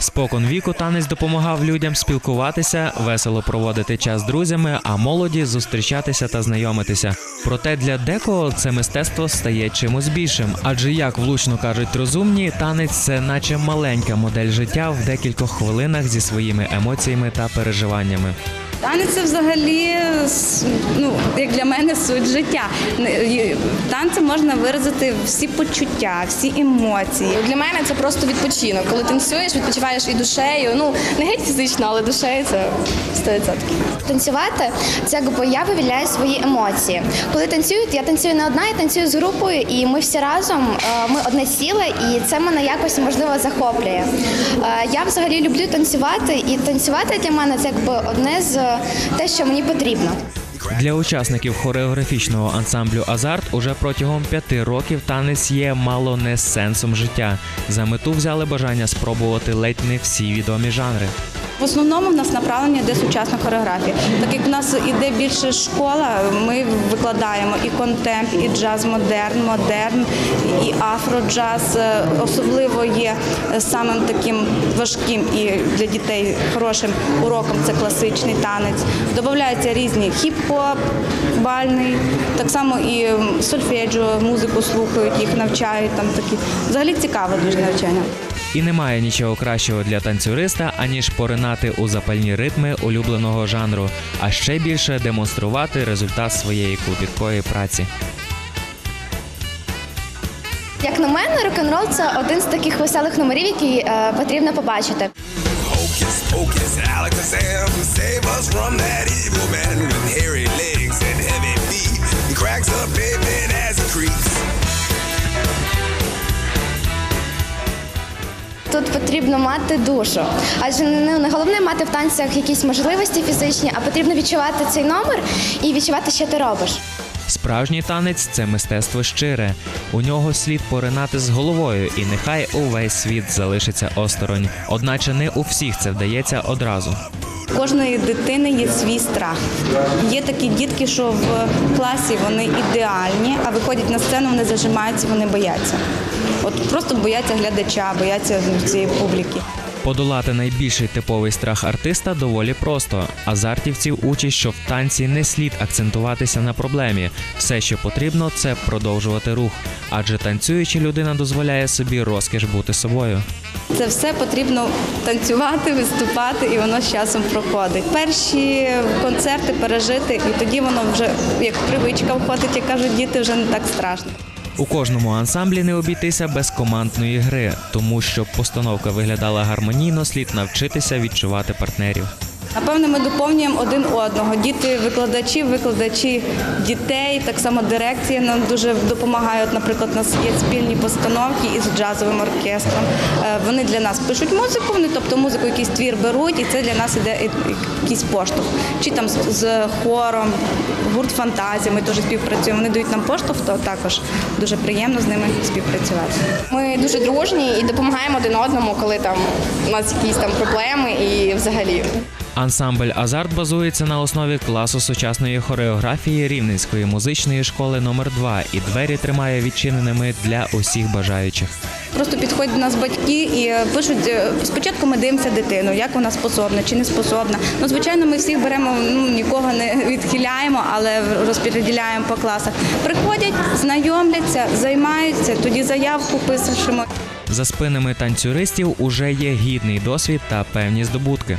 Спокон віку танець допомагав людям спілкуватися, весело проводити час з друзями, а молоді зустрічатися та знайомитися. Проте для декого це мистецтво стає чимось більшим, адже як влучно кажуть розумні, танець це наче маленька модель життя в декількох хвилинах зі своїми емоціями та переживаннями. Танець це взагалі ну, як для мене суть життя. Танцем можна виразити всі почуття, всі емоції. Для мене це просто відпочинок. Коли танцюєш, відпочиваєш і душею. Ну не геть фізично, але душею це 100%. Танцювати це якби я вивільняю свої емоції. Коли танцюють, я танцюю не одна, я танцюю з групою, і ми всі разом е, ми одне ціле, і це мене якось можливо захоплює. Е, Я взагалі люблю танцювати, і танцювати для мене це якби одне з те, що мені потрібно. Для учасників хореографічного ансамблю Азарт уже протягом п'яти років танець є мало не сенсом життя. За мету взяли бажання спробувати ледь не всі відомі жанри. В основному в нас направлення йде сучасна хореографія. Так як у нас іде більше школа, ми викладаємо і контемп, і джаз модерн, модерн, і афроджаз. Е, Особливо є самим таким важким і для дітей хорошим уроком це класичний танець. Додаються різні хіп-хоп, бальний, так само і м, сольфеджіо, музику слухають, їх навчають. Там такі взагалі цікаве дуже навчання. І немає нічого кращого для танцюриста, аніж поринати у запальні ритми улюбленого жанру, а ще більше демонструвати результат своєї клопіткої праці. Як на мене, рок-н-рол це один з таких веселих номерів, які е, потрібно побачити. Hocus pocus, Тут потрібно мати душу, адже не, не головне мати в танцях якісь можливості фізичні, а потрібно відчувати цей номер і відчувати, що ти робиш. Справжній танець це мистецтво щире. У нього слід поринати з головою, і нехай увесь світ залишиться осторонь. Одначе не у всіх це вдається одразу. Кожної дитини є свій страх. Є такі дітки, що в класі вони ідеальні, а виходять на сцену, вони зажимаються, вони бояться. От просто бояться глядача, бояться цієї публіки. Подолати найбільший типовий страх артиста доволі просто. Азартівців учать, що в танці не слід акцентуватися на проблемі. Все, що потрібно, це продовжувати рух. Адже танцюючи людина дозволяє собі розкіш бути собою. Це все потрібно танцювати, виступати, і воно з часом проходить. Перші концерти пережити, і тоді воно вже як привичка входить, як кажуть діти, вже не так страшно. У кожному ансамблі не обійтися без командної гри, тому щоб постановка виглядала гармонійно, слід навчитися відчувати партнерів. Напевно, ми доповнюємо один одного. Діти, викладачі, викладачі дітей, так само дирекція нам дуже допомагає. От, Наприклад, у нас є спільні постановки із джазовим оркестром. Е, Вони для нас пишуть музику, вони тобто музику, якийсь твір беруть, і це для нас іде якийсь поштовх. Чи там з- хором, гурт фантазія. Ми дуже співпрацюємо. Вони дають нам поштовх, то також дуже приємно з ними співпрацювати. Ми дуже дружні і допомагаємо один одному, коли там у нас якісь там проблеми і взагалі. Ансамбль Азарт базується на основі класу сучасної хореографії Рівненської музичної школи номер 2 і двері тримає відчиненими для усіх бажаючих. Просто підходять до нас батьки і пишуть. е, Спочатку ми дивимося дитину, як вона способна чи не способна. Ну, звичайно, ми всіх беремо, ну нікого не відхиляємо, але розподіляємо по класах. Приходять, знайомляться, займаються, тоді заявку пишемо. За спинами танцюристів уже є гідний досвід та певні здобутки.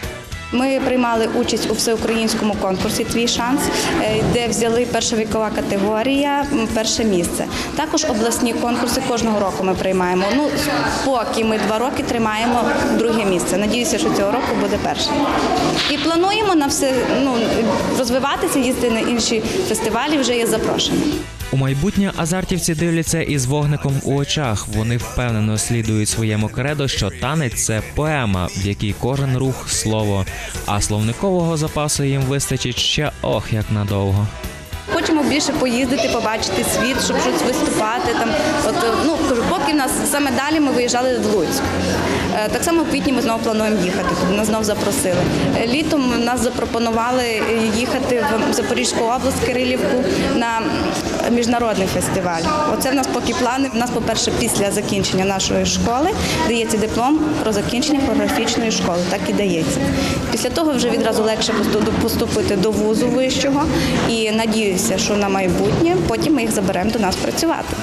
Ми приймали участь у всеукраїнському конкурсі Твій шанс, е, де взяли перша вікова категорія, перше місце. Також обласні конкурси кожного року ми приймаємо. Ну поки ми два роки тримаємо друге місце. Надіюся, що цього року буде перше. І плануємо на все ну розвиватися, їздити на інші фестивалі. Вже є запрошення. У майбутнє азартівці дивляться із вогником у очах. Вони впевнено слідують своєму кредо, що танець це поема, в якій кожен рух слово. А словникового запасу їм вистачить ще ох як надовго хочемо більше поїздити, побачити світ, щоб щось виступати. Там от е, ну поки в нас саме далі ми виїжджали в Луцьк. Е, так само в квітні ми знову плануємо їхати. Нас знову запросили. Е, літом нас запропонували їхати в Запорізьку область Кирилівку на міжнародний фестиваль. Оце в нас поки плани. У нас, по-перше, після закінчення нашої школи дається диплом про закінчення хореографічної школи. Так і дається. Після того вже відразу легше поступити до вузу вищого і надіюсь, дивитися, що на майбутнє. Потім ми їх заберемо до нас працювати.